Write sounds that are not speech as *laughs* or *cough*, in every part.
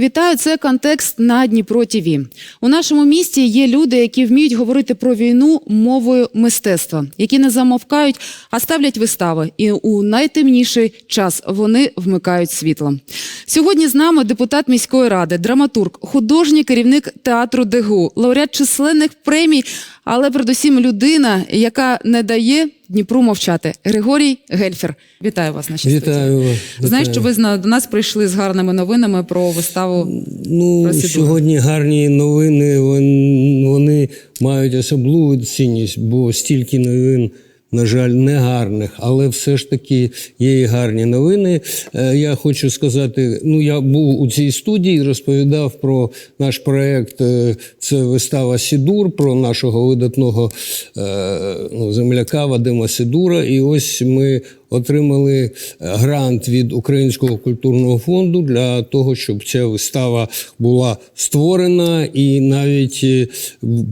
Вітаю, це контекст на Дніпро ТІВІ. У нашому місті є люди, які вміють говорити про війну мовою мистецтва, які не замовкають, а ставлять вистави. І у найтемніший час вони вмикають світло. Сьогодні з нами депутат міської ради, драматург, художній керівник театру ДГУ, лауреат численних премій, але передусім людина, яка не дає Дніпру мовчати. Григорій Гельфер. Вітаю вас, нашій. Вітаю вас. Знаєш, що ви до нас прийшли з гарними новинами про виставу. ну, процедури? сьогодні гарні новини. вон- Вони мають особливу цінність, бо стільки новин. На жаль, не гарних, але все ж таки є і гарні новини. Е, Я хочу сказати: ну я був у цій студії, розповідав про наш проект. е, Це вистава Сідур про нашого видатного е, ну, земляка Вадима Сідура. І ось ми отримали грант від Українського культурного фонду для того, щоб ця вистава була створена і навіть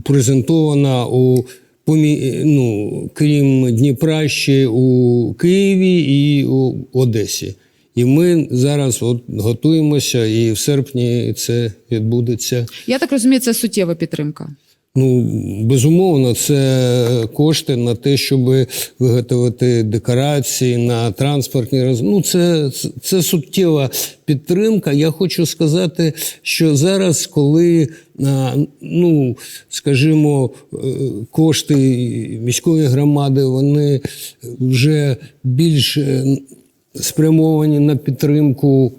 презентована у помі- ну, крім Дніпра, ще у Києві і у Одесі. І ми зараз от готуємося, і в серпні це відбудеться. Я так розумію, це суттєва підтримка. Ну, безумовно, це кошти на те, щоб виготовити декорації на транспортні роз... Ну, це, це, суттєва підтримка. Я хочу сказати, що зараз, коли ну, скажімо, е, кошти міської громади, вони вже більш е, спрямовані на підтримку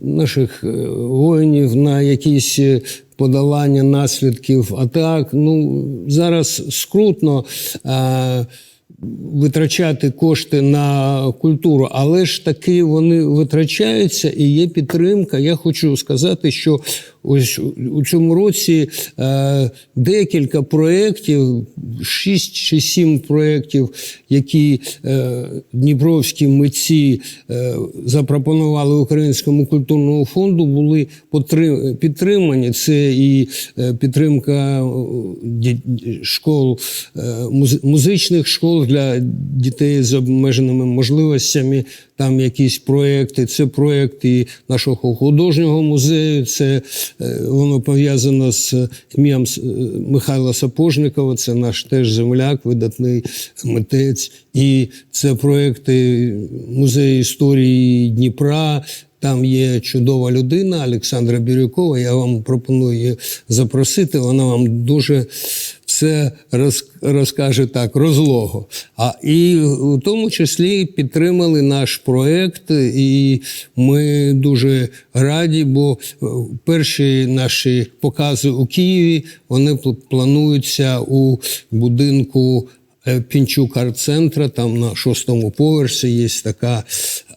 наших е, воїнів, на якісь подолання наслідків атак. Ну, зараз скрутно е, витрачати кошти на культуру, але ж таки вони витрачаються і є підтримка. Я хочу сказати, що ось у цьому році е, декілька проєктів, шість чи сім проєктів, які е, дніпровські митці е, запропонували Українському культурному фонду, були підтримані. Це і підтримка школ, музичних школ для дітей з обмеженими можливостями. Там якісь проекти, це проекти нашого художнього музею. Це е, воно пов'язано з ім'ям е, Михайла Сапожникова. Це наш теж земляк, видатний митець. І це проекти музею історії Дніпра. Там є чудова людина Олександра Бірюкова. Я вам пропоную її запросити. Вона вам дуже все розкаже так розлого. А і в тому числі підтримали наш проект, і ми дуже раді, бо е, перші наші покази у Києві вони плануються у будинку. е, Пінчук арт-центра, там на шостому поверсі є така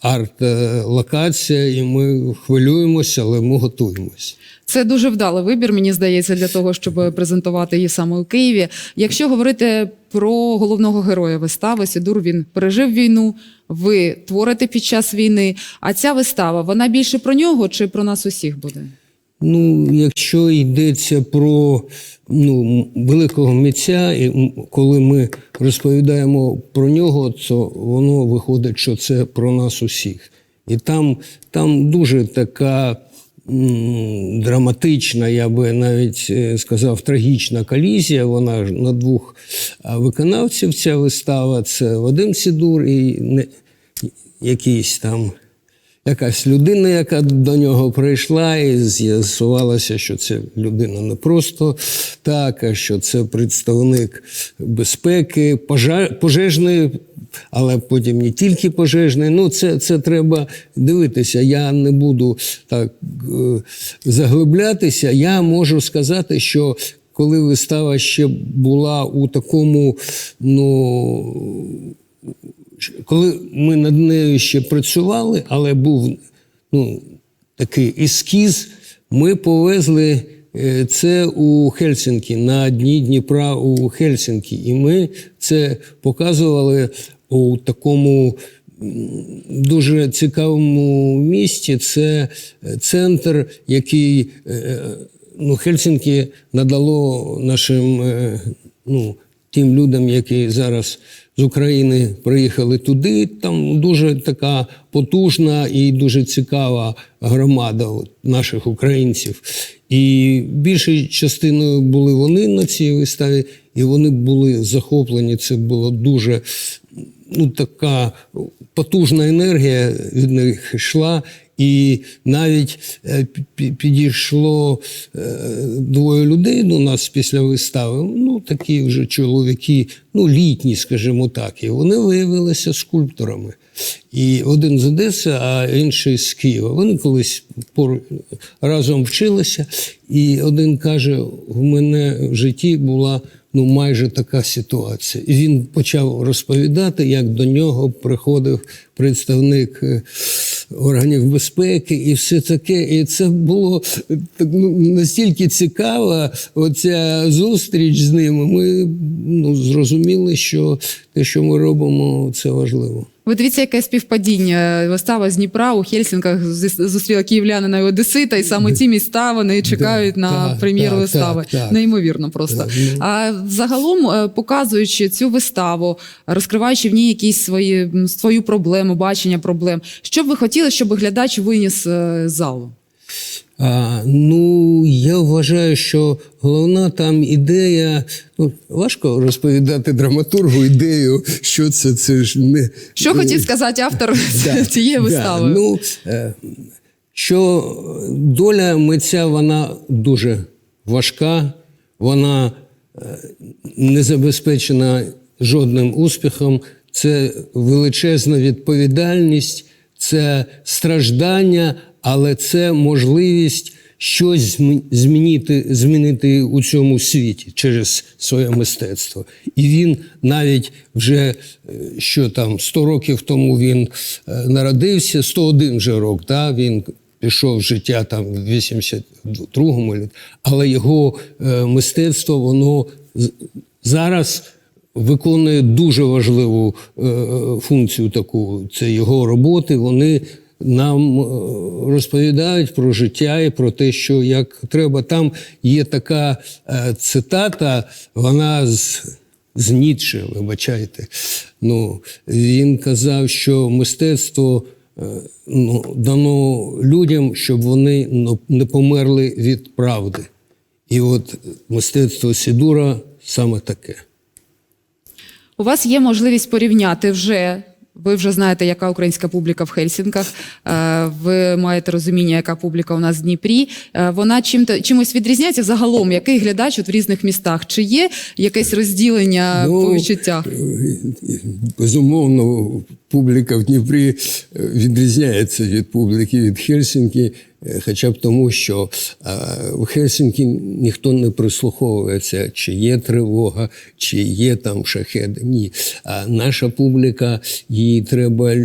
арт-локація, і ми хвилюємося, але ми готуємося. Це дуже вдалий вибір, мені здається, для того, щоб презентувати її саме у Києві. Якщо говорити про головного героя вистави, Сідур він пережив війну. Ви творите під час війни. А ця вистава вона більше про нього чи про нас усіх буде? Ну, якщо йдеться про ну, великого митця, і коли ми розповідаємо про нього, то воно виходить, що це про нас усіх. І там, там дуже така драматична, я би навіть е, сказав, трагічна колізія. Вона ж на двох виконавців ця вистава. Це Вадим Сідур і не, якийсь там якась людина, яка до нього прийшла, і з'ясувалося, що це людина не просто так, а що це представник безпеки, пожежної, але потім не тільки пожежної. Ну, це, це треба дивитися. Я не буду так е, заглиблятися. Я можу сказати, що. Коли вистава ще була у такому, ну коли ми над нею ще працювали, але був ну, такий ескіз, ми повезли е, це у Хельсінкі на дні Дніпра у Хельсінкі. І ми це показували у такому дуже цікавому місті. Це е, центр, який е, ну, Хельсінкі надало нашим ну, тим людям, які зараз з України приїхали туди. Там дуже така потужна і дуже цікава громада наших українців. І більшою частиною були вони на цій виставі, і вони були захоплені. Це було дуже ну, така потужна енергія від них йшла. І навіть е, підійшло е, двоє людей до нас після вистави. Ну, такі вже чоловіки, ну, літні, скажімо так. І вони виявилися скульпторами. І один з Одеси, а інший з Києва. Вони колись разом вчилися. І один каже: в мене в житті була ну, майже така ситуація. І він почав розповідати, як до нього приходив представник е, органів безпеки і все таке. І це було так, ну, настільки цікаво, оця зустріч з ними. Ми ну, зрозуміли, що те, що ми робимо, це важливо. Ви дивіться, яке співпадіння. Вистава з Дніпра у Хельсінках зустріла київлянина і Одесита, і саме ці міста вони чекають на так, прем'єру так, вистави. так, так. Неймовірно просто. Так, ну. А загалом, е, показуючи цю виставу, розкриваючи в ній якісь свої свою проблему, бачення проблем, що б ви хотіли, щоб глядач виніс е, з залу? А, ну, я вважаю, що головна там ідея. Ну, важко розповідати драматургу ідею, що це, це ж не. Що хотів сказати автор *laughs* Да, *laughs* цієї да. вистави? Ну, е, що доля митця вона дуже важка, вона е, не забезпечена жодним успіхом. Це величезна відповідальність, це страждання, але це можливість щось змі- змінити, змінити у цьому світі через своє мистецтво. І він навіть вже е, що там 100 років тому він е, народився, 101 вже рок, да, він пішов в життя там в 82-му, літ, але його е, мистецтво воно зараз виконує дуже важливу е, функцію таку. Це його роботи. Вони нам е, розповідають про життя і про те, що як треба. Там є така е, цитата, вона з, з Ніцше, вибачайте. Ну, він казав, що мистецтво е, ну, дано людям, щоб вони не померли від правди. І от мистецтво Сідура саме таке. У вас є можливість порівняти вже. Ви вже знаєте, яка українська публіка в Хельсінках. е, Ви маєте розуміння, яка публіка у нас в Дніпрі. Е, Вона чим чимось відрізняється загалом, який глядач от в різних містах? Чи є якесь розділення по відчуттях? е, Безумовно, публіка в Дніпрі відрізняється від публіки від Хельсінкі, е, хоча б тому, що е, в Хельсінкі ніхто не прислуховується, чи є тривога, чи є там шахеди. Ні. А наша публіка, її треба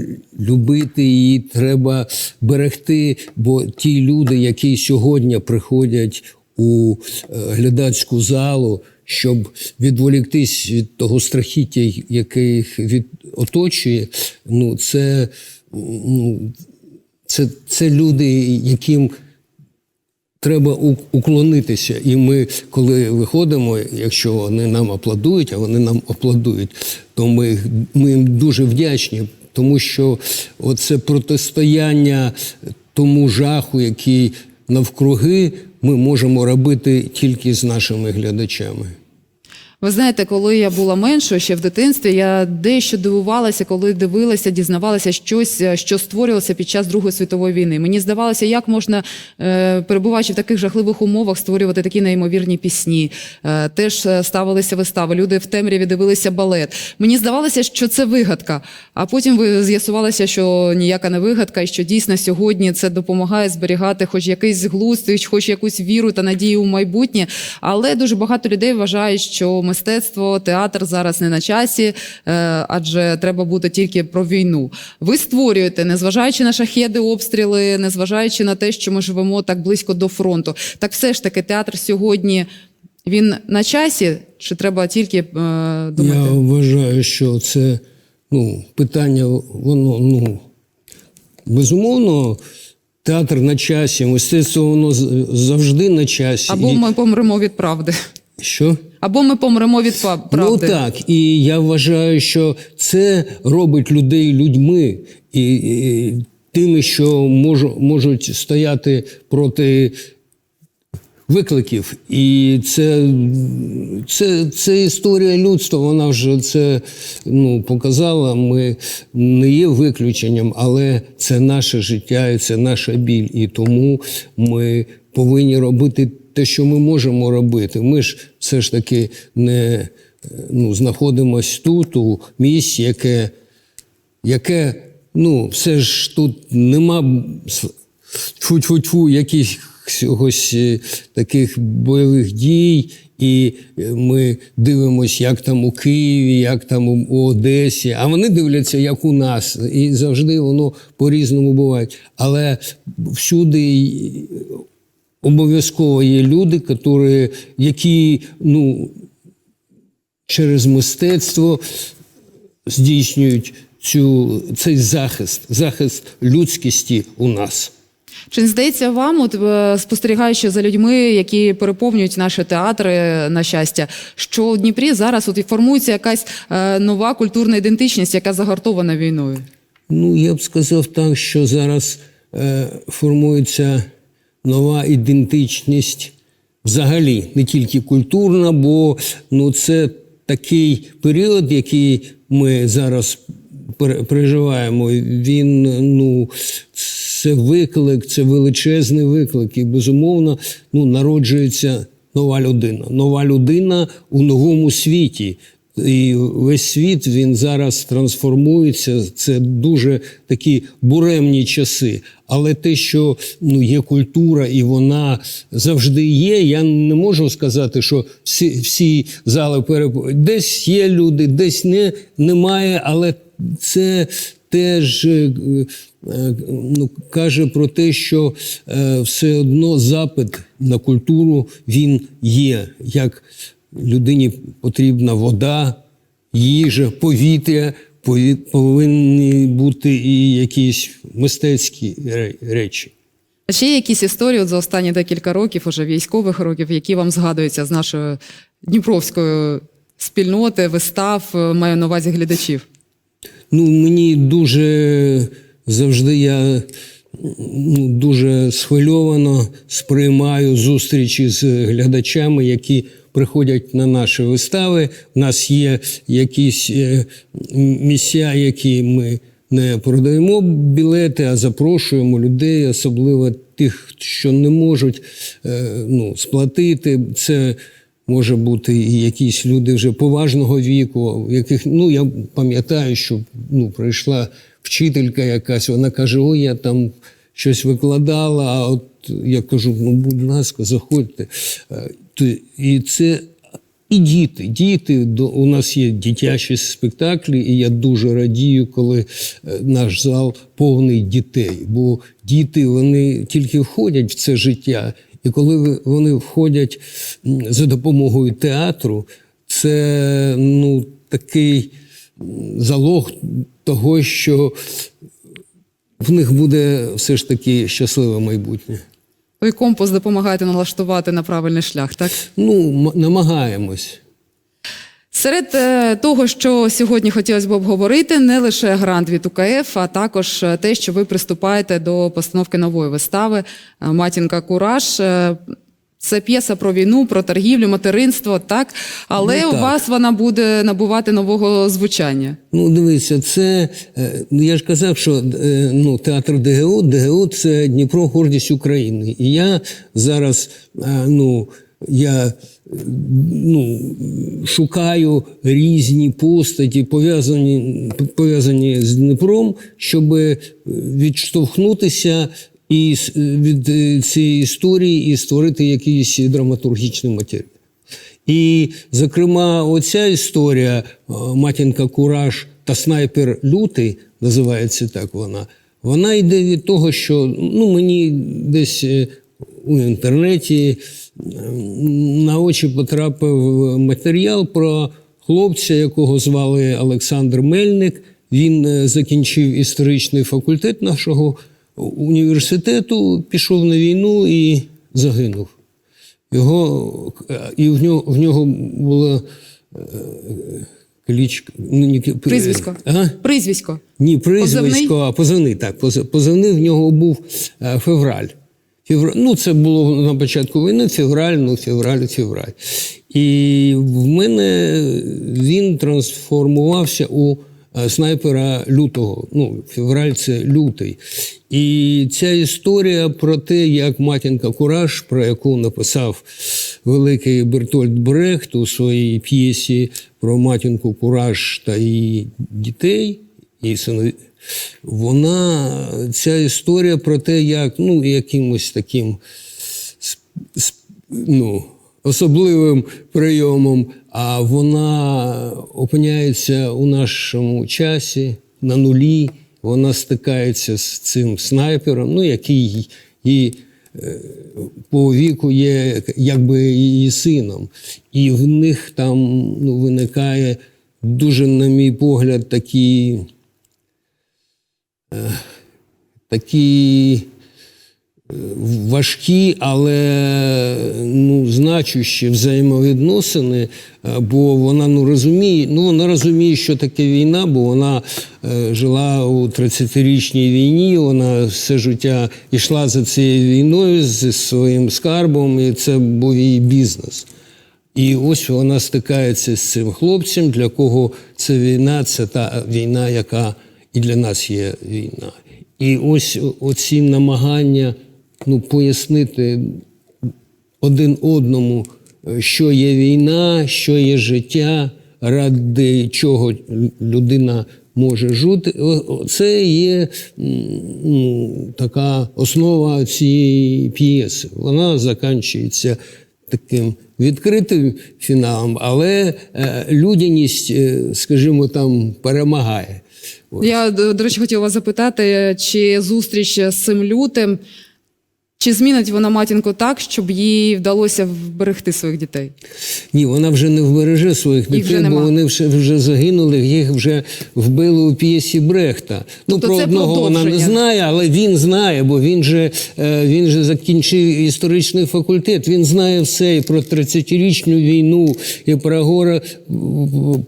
любити, її треба берегти, бо ті люди, які сьогодні приходять у е, глядацьку залу, щоб відволіктись від того страхіття, яке їх від оточує, ну це, ну, це, це люди, яким треба уклонитися. І ми, коли виходимо, якщо вони нам аплодують, а вони нам аплодують, то ми, ми їм дуже вдячні, тому що оце протистояння тому жаху, який навкруги, ми можемо робити тільки з нашими глядачами. Ви знаєте, коли я була меншою ще в дитинстві, я дещо дивувалася, коли дивилася, дізнавалася щось, е, що створювалося під час Другої світової війни. Мені здавалося, як можна, е, перебуваючи в таких жахливих умовах, створювати такі неймовірні пісні. Е, Теж ставилися вистави. Люди в темряві дивилися балет. Мені здавалося, що це вигадка. А потім з'ясувалося, що ніяка не вигадка, і що дійсно сьогодні це допомагає зберігати хоч якийсь глузд, хоч якусь віру та надію у майбутнє. Але дуже багато людей вважають, що мистецтво, театр зараз не на часі, е, адже треба бути тільки про війну. Ви створюєте, незважаючи на шахеди, обстріли, незважаючи на те, що ми живемо так близько до фронту. Так все ж таки, театр сьогодні він на часі, чи треба тільки е, думати? Я вважаю, що це ну, питання, воно ну, безумовно, театр на часі, мистецтво воно завжди на часі. Або ми помремо від правди. Що? Або ми помремо від па- правди. Ну так, і я вважаю, що це робить людей людьми і, і тими, що можу, можуть стояти проти викликів. І це, це, це історія людства. Вона вже це ну, показала. Ми не є виключенням, але це наше життя і це наша біль. І тому ми повинні робити те, що ми можемо робити. Ми ж все ж таки не е, ну, знаходимось тут, у місці, яке, яке ну, все ж тут нема якихось е, таких бойових дій. І е, ми дивимося, як там у Києві, як там у- Одесі. А вони дивляться, як у нас. І завжди воно по-різному буває. Але всюди й- обов'язково є люди, які, які ну, через мистецтво здійснюють цю, цей захист, захист людськості у нас. Чи не здається вам, от е, спостерігаючи за людьми, які переповнюють наші театри на щастя, що у Дніпрі зараз от і формується якась е, нова культурна ідентичність, яка загартована війною? Ну, я б сказав так, що зараз е, формується нова ідентичність взагалі, не тільки культурна, бо ну, це такий період, який ми зараз переживаємо. Він ну, це виклик, це величезний виклик. І безумовно ну, народжується нова людина. Нова людина у новому світі. І весь світ він зараз трансформується. Це дуже такі буремні часи. Але те, що ну, є культура і вона завжди є, я не можу сказати, що всі, всі зали переповідають. Десь є люди, десь не, немає, але це теж е, е, ну, каже про те, що е, все одно запит на культуру він є. Як людині потрібна вода, їжа, повітря, пові- повинні бути і якісь мистецькі речі. А ще є якісь історії от за останні декілька років, уже військових років, які вам згадуються з нашої дніпровської спільноти, вистав, е, маю на увазі глядачів. Ну, мені дуже завжди я ну, дуже схвильовано сприймаю зустрічі з глядачами, які приходять на наші вистави. У нас є якісь е, місця, які ми не продаємо білети, а запрошуємо людей, особливо тих, що не можуть е, ну, сплатити. Це може бути і якісь люди вже поважного віку, яких ну я пам'ятаю, що ну прийшла вчителька якась, вона каже: Ой, я там щось викладала. А от я кажу: ну, будь ласка, заходьте. Е, І це. І діти, діти у нас є дитячі спектаклі, і я дуже радію, коли е, наш зал повний дітей. Бо діти вони тільки входять в це життя, і коли вони входять за допомогою театру, це ну такий залог того, що в них буде все ж таки щасливе майбутнє. Ви компас допомагаєте налаштувати на правильний шлях, так? Ну, намагаємось. Серед е, того, що сьогодні хотілося б обговорити, не лише грант від УКФ, а також е, те, що ви приступаєте до постановки нової вистави е, Матінка Кураж. Це п'єса про війну, про торгівлю, материнство, так. Але Ну, у вас вона буде набувати нового звучання. Ну, дивися, це е, ну, я ж казав, що е, ну, театр ДГУ, ДГУ це Дніпро гордість України. І я зараз е, ну, я ну, шукаю різні постаті, пов'язані, пов'язані з Дніпром, щоб відштовхнутися і від е, цієї історії і створити якийсь драматургічний матеріал. І, зокрема, оця історія е, матінка Кураж та снайпер Лютий, називається так вона. Вона йде від того, що ну, мені десь е, у інтернеті е, на очі потрапив матеріал про хлопця, якого звали Олександр Мельник. Він е, закінчив історичний факультет нашого університету, пішов на війну і загинув. Його, е, і в нього, в нього було е, кличка. Ну, не, Прізвисько. Ага. Прізвисько. Ні, прізвисько, Позивний? а позивний, так. поз- Позивний в нього був е, февраль. Февраль. Ну, це було на початку війни, февраль, ну, февраль, февраль. І в мене він трансформувався у е, снайпера лютого. Ну, февраль це лютий. І ця історія про те, як матінка Кураж, про яку написав великий Бертольд Брехт у своїй п'єсі про матінку Кураж та її дітей, і синові, вона ця історія про те, як ну, якимось таким ну, особливим прийомом, а вона опиняється у нашому часі на нулі. Вона стикається з цим снайпером, ну, який їй е, по віку є якби її сином. І в них там ну, виникає дуже, на мій погляд, такі, е, такі важкі, але ну, значущі взаємовідносини, е, бо вона ну, розуміє, ну, вона розуміє, що таке війна, бо вона е, жила у 30-річній війні, вона все життя йшла за цією війною зі своїм скарбом, і це був її бізнес. І ось вона стикається з цим хлопцем, для кого це війна, це та війна, яка і для нас є війна. І ось оці намагання ну, пояснити один одному, е, що є війна, що є життя, ради чого людина може жити. Це є ну, така основа цієї п'єси. Вона закінчується таким відкритим фіналом, але е, людяність, е, скажімо, там перемагає. Я, до речі, хотіла вас запитати, чи зустріч з цим лютим, чи змінить вона матінку так, щоб їй вдалося вберегти своїх дітей? Ні, вона вже не вбереже своїх Їх дітей, бо вони вже, вже загинули, їх вже вбили у п'єсі Брехта. Ну, Тобто про це одного вона не знає, але він знає, бо він же, е, він же закінчив історичний факультет. Він знає все і про 30-річну війну, і про горе,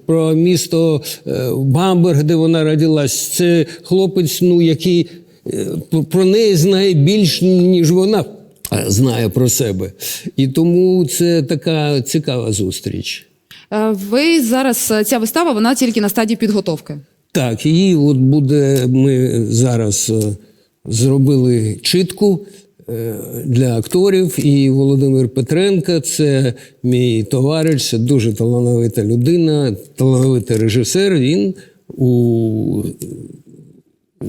про місто е, Бамберг, де вона родилась. Це хлопець, ну, який про неї знає більш, ніж вона е, знає про себе. І тому це така цікава зустріч. Е, Ви зараз е, ця вистава, вона тільки на стадії підготовки. Так, її от буде. Ми зараз е, зробили читку е, для акторів. І Володимир Петренко це мій товариш, це дуже талановита людина, талановитий режисер. Він у, у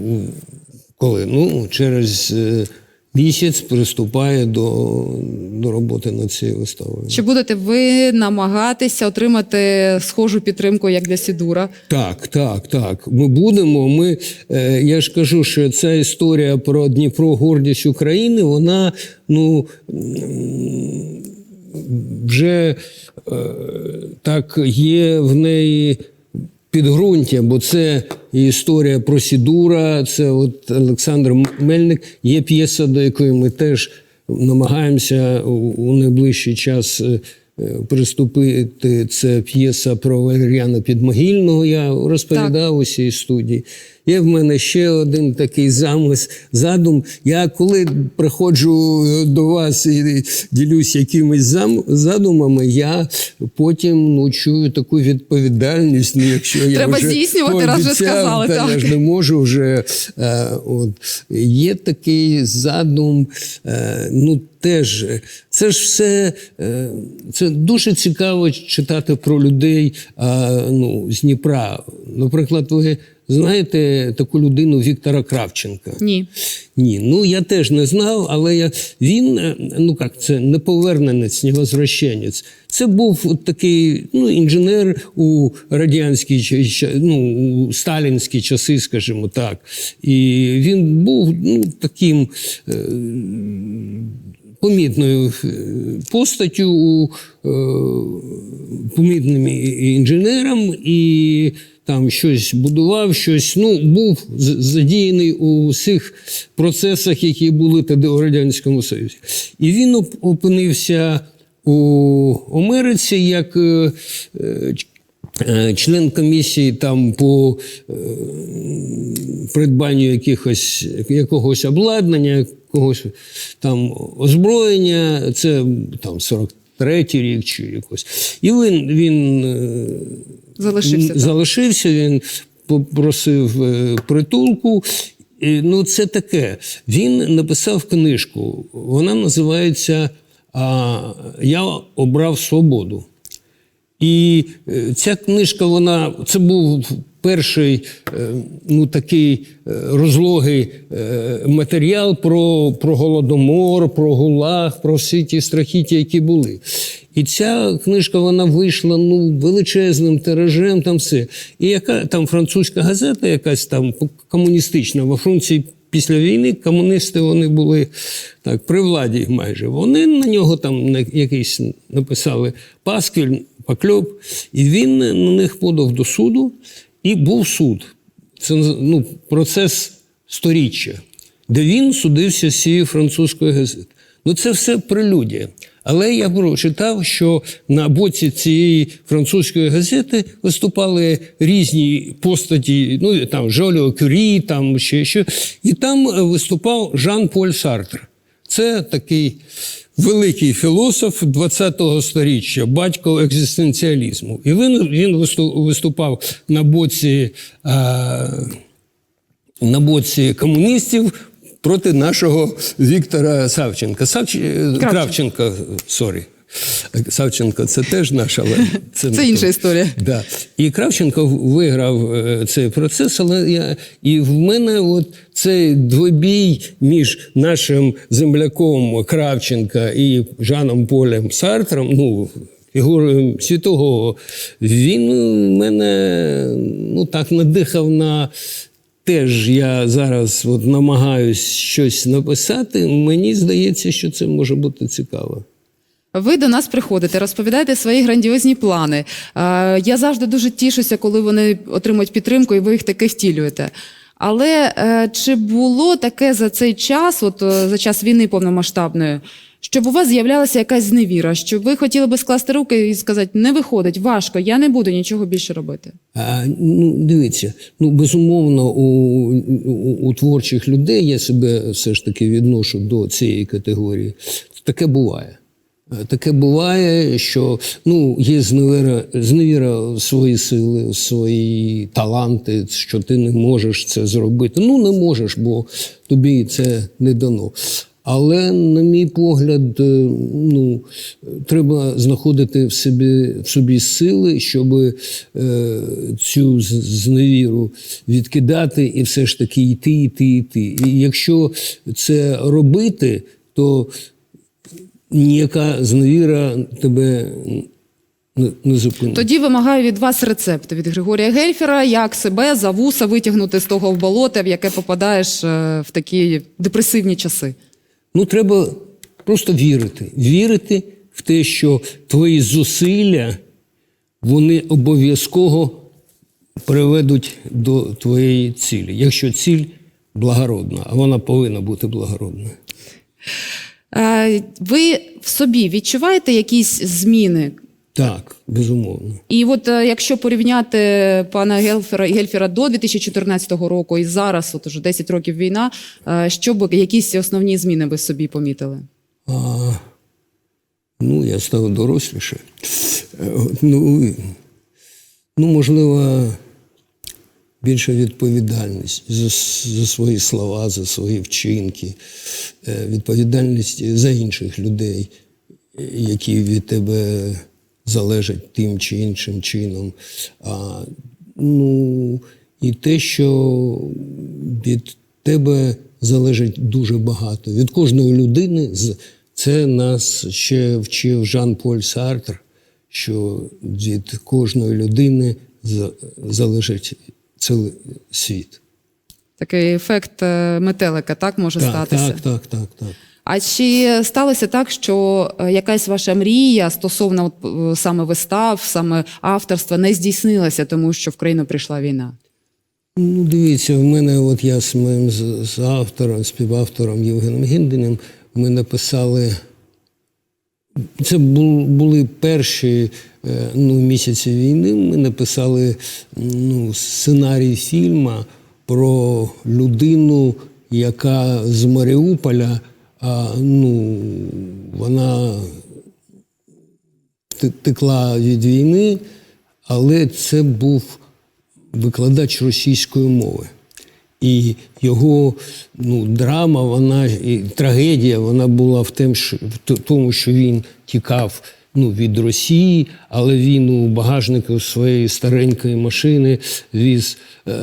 коли ну, через е, місяць приступає до, до роботи над цією виставою. Чи будете ви намагатися отримати схожу підтримку, як для Сідура? Так, так, так. Ми будемо. Ми, е, я ж кажу, що ця історія про Дніпро, гордість України, вона ну, вже е, так є в неї підґрунтя, бо це історія про Сідура, це от Олександр Мельник. Є п'єса, до якої ми теж намагаємося у, найближчий час. е, е, Приступити це п'єса про Валеріана Підмогільного. Я розповідав у цій студії. Є в мене ще один такий замис, задум. Я коли приходжу до вас і ділюсь якимись зам, задумами, я потім ну, чую таку відповідальність. Ну, якщо я Треба вже здійснювати, раз вже сказали, та так. Я ж не можу вже. Е, от. Є такий задум. Е, ну, теж це ж все е, це дуже цікаво читати про людей е, ну, з Дніпра. Наприклад, ви знаєте таку людину Віктора Кравченка? Ні. Ні, ну я теж не знав, але я, він, е, ну як це, не поверненець, не возвращенець. Це був такий ну, інженер у радянські ну, у сталінські часи, скажімо так. І він був ну, таким. Е, Помітною е, постаттю, е, помітним інженером, і там щось будував, щось ну, був задіяний у всіх процесах, які були тоді у Радянському Союзі. І він опинився у Америці як е, е, член комісії там по е, придбанню якихось, якогось обладнання, якогось там озброєння, це там 43-й рік чи якось. І він, він Залишився. залишився, він попросив е, притулку. Ну, це таке. Він написав книжку. Вона називається Я обрав свободу. І е, ця книжка, вона це був перший е, ну, такий е, розлогий е, матеріал про, про голодомор, про гулаг, про всі ті страхіття, які були. І ця книжка вона вийшла ну, величезним тиражем, там все. І яка там французька газета, якась там комуністична во Франції після війни комуністи вони були так при владі майже. Вони на нього там якийсь написали пасквіль, покльоп, і він на них подав до суду, і був суд. Це ну, процес сторіччя, де він судився з цією французькою газетою. Ну, це все прелюдія. Але я прочитав, що на боці цієї французької газети виступали різні постаті, ну там Жоліо Кюрі, там ще що. І там е, виступав Жан-Поль Сартр. Це такий великий філософ ХХ століття, батько екзистенціалізму. І він, він виступав на боці. Е, на боці комуністів проти нашого Віктора Савченка. Савч... Кравченка, Кравченка сорі. Савченко це теж наш, але *laughs* це, Це інша історія. Да. І Кравченко виграв е, цей процес, але я і в мене от цей двобій між нашим земляком Кравченка і Жаном Полем Сартром, ну. Фігурою світового, він мене ну так надихав на теж я зараз от намагаюсь щось написати. Мені здається, що це може бути цікаво. Ви до нас приходите, розповідаєте свої грандіозні плани. Е, Я завжди дуже тішуся, коли вони отримують підтримку, і ви їх таки втілюєте. Але е, чи було таке за цей час, от е, за час війни повномасштабної, щоб у вас з'являлася якась зневіра, щоб ви хотіли би скласти руки і сказати, не виходить, важко, я не буду нічого більше робити. А, ну, дивіться, ну безумовно, у, у, у творчих людей я себе все ж таки відношу до цієї категорії. Таке буває. Таке буває, що ну, є зневіра, зневіра в свої сили, в свої таланти, що ти не можеш це зробити. Ну, не можеш, бо тобі це не дано. Але, на мій погляд, е, ну, треба знаходити в собі, в собі сили, щоб е, цю зневіру відкидати і все ж таки йти, йти, йти. І якщо це робити, то ніяка зневіра тебе не, не зупинить. Тоді вимагаю від вас рецепт від Григорія Гельфера, як себе за вуса витягнути з того болота, в яке попадаєш е, в такі депресивні часи. Ну, треба просто вірити. Вірити в те, що твої зусилля вони обов'язково приведуть до твоєї цілі. Якщо ціль благородна, а вона повинна бути благородною. Е, Ви в собі відчуваєте якісь зміни? Так, безумовно. І от е, якщо порівняти пана Гельфера Гельфера до 2014 року і зараз, от уже 10 років війна, е, що б якісь основні зміни ви собі помітили? А, ну, я став доросліше. Ну, ну, можливо, більша відповідальність за, за свої слова, за свої вчинки, е, відповідальність за інших людей, які від тебе залежать тим чи іншим чином. А, ну, і те, що від тебе залежить дуже багато. Від кожної людини це нас ще вчив Жан-Поль Сартр, що від кожної людини за- залежить цілий світ. Такий ефект е, метелика, так може Так, статися? так, так, так, так. А чи сталося так, що е, якась ваша мрія стосовно от, е, саме вистав, саме авторства не здійснилася, тому що в країну прийшла війна? Ну, дивіться, в мене, от я з моїм з, з автором, співавтором Євгеном Гіндиним, ми написали це були перші е, ну, місяці війни. Ми написали ну, сценарій фільму про людину, яка з Маріуполя, а, ну, вона текла від війни, але це був викладач російської мови. І його ну, драма, вона і трагедія, вона була в тем, що, в тому, що він тікав ну, від Росії, але він у багажнику своєї старенької машини віз, е,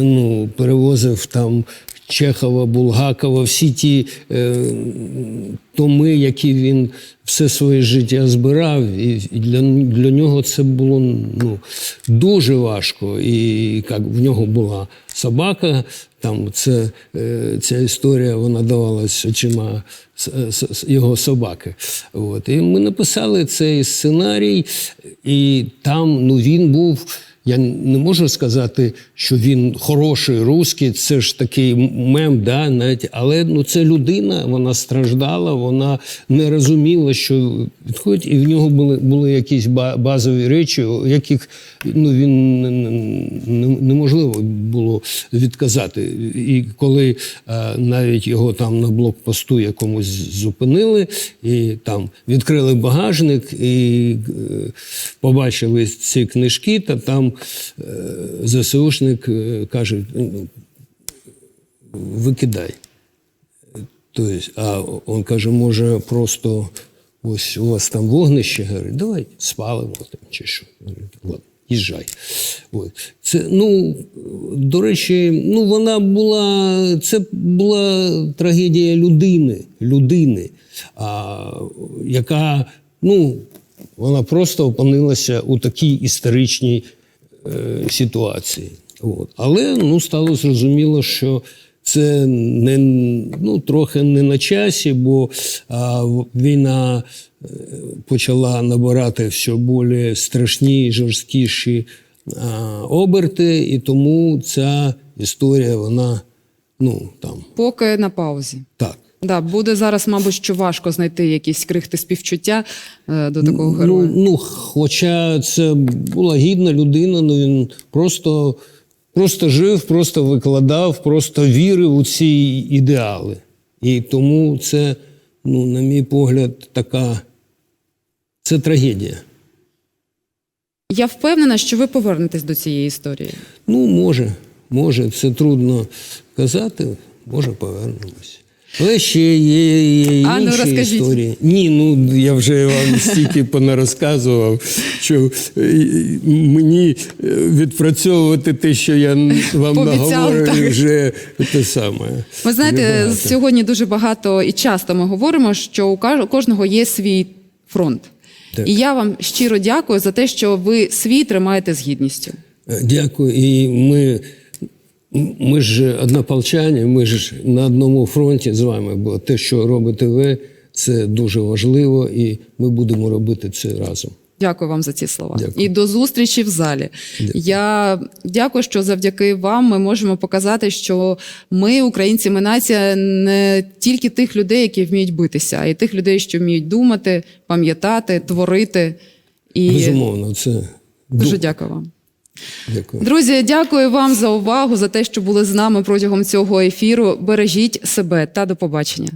ну, перевозив там Чехова, Булгакова, всі ті е, томи, які він все своє життя збирав. І для, для нього це було ну, дуже важко. І як в нього була собака, там це, е, ця історія вона давалась очима його собаки. От. І ми написали цей сценарій, і там ну, він був. Я не можу сказати, що він хороший русський, це ж такий мем, да, навіть, але ну, це людина, вона страждала, вона не розуміла, що відходить, і в нього були, були якісь ба- базові речі, яких ну, він не- не- неможливо було відказати. І коли е, навіть його там на блокпосту якомусь зупинили, і там відкрили багажник і е, побачили ці книжки, та там ЗСУшник е, каже: «Ну, викидай. Тобто, а він каже, може, просто ось у вас там вогнище, говорить, давай спалимо там чи що. Говорить, їжджай. От. Це, ну, до речі, ну, вона була, це була трагедія людини, людини, а, яка, ну, вона просто опинилася у такій історичній е, ситуації. От. Але ну, стало зрозуміло, що це не, ну, трохи не на часі, бо а, війна е, почала набирати все більш страшні, і жорсткіші а, оберти, і тому ця історія, вона ну, там, Поки на паузі. так. Да, буде зараз, мабуть, що важко знайти якісь крихти співчуття е, до такого Ну, ну, хоча це була гідна людина, ну він просто, просто жив, просто викладав, просто вірив у ці ідеали. І тому це, ну, на мій погляд, така це трагедія. Я впевнена, що ви повернетесь до цієї історії. Ну, може, може, це трудно казати, може, повернемось. Але ще є, є А, ну, розкажіть. історії. Ні, ну я вже вам стільки понарозказував, що е, мені е, відпрацьовувати те, що я вам так. вже те саме. Ви знаєте, Вже сьогодні дуже багато і часто ми говоримо, що у кожного є свій фронт. Так. І я вам щиро дякую за те, що ви свій тримаєте з гідністю. Дякую. І ми, ми ж однополчані, ми ж на одному фронті з вами, бо те, що робите ви, це дуже важливо, і ми будемо робити це разом. Дякую вам за ці слова. Дякую. І до зустрічі в залі. Дякую. Я дякую, що завдяки вам ми можемо показати, що ми, українці, ми нація не тільки тих людей, які вміють битися, а й тих людей, що вміють думати, пам'ятати, творити. І Безумовно, це дуже дякую вам. Дякую. Друзі, дякую вам за увагу, за те, що були з нами протягом цього ефіру. Бережіть себе та до побачення.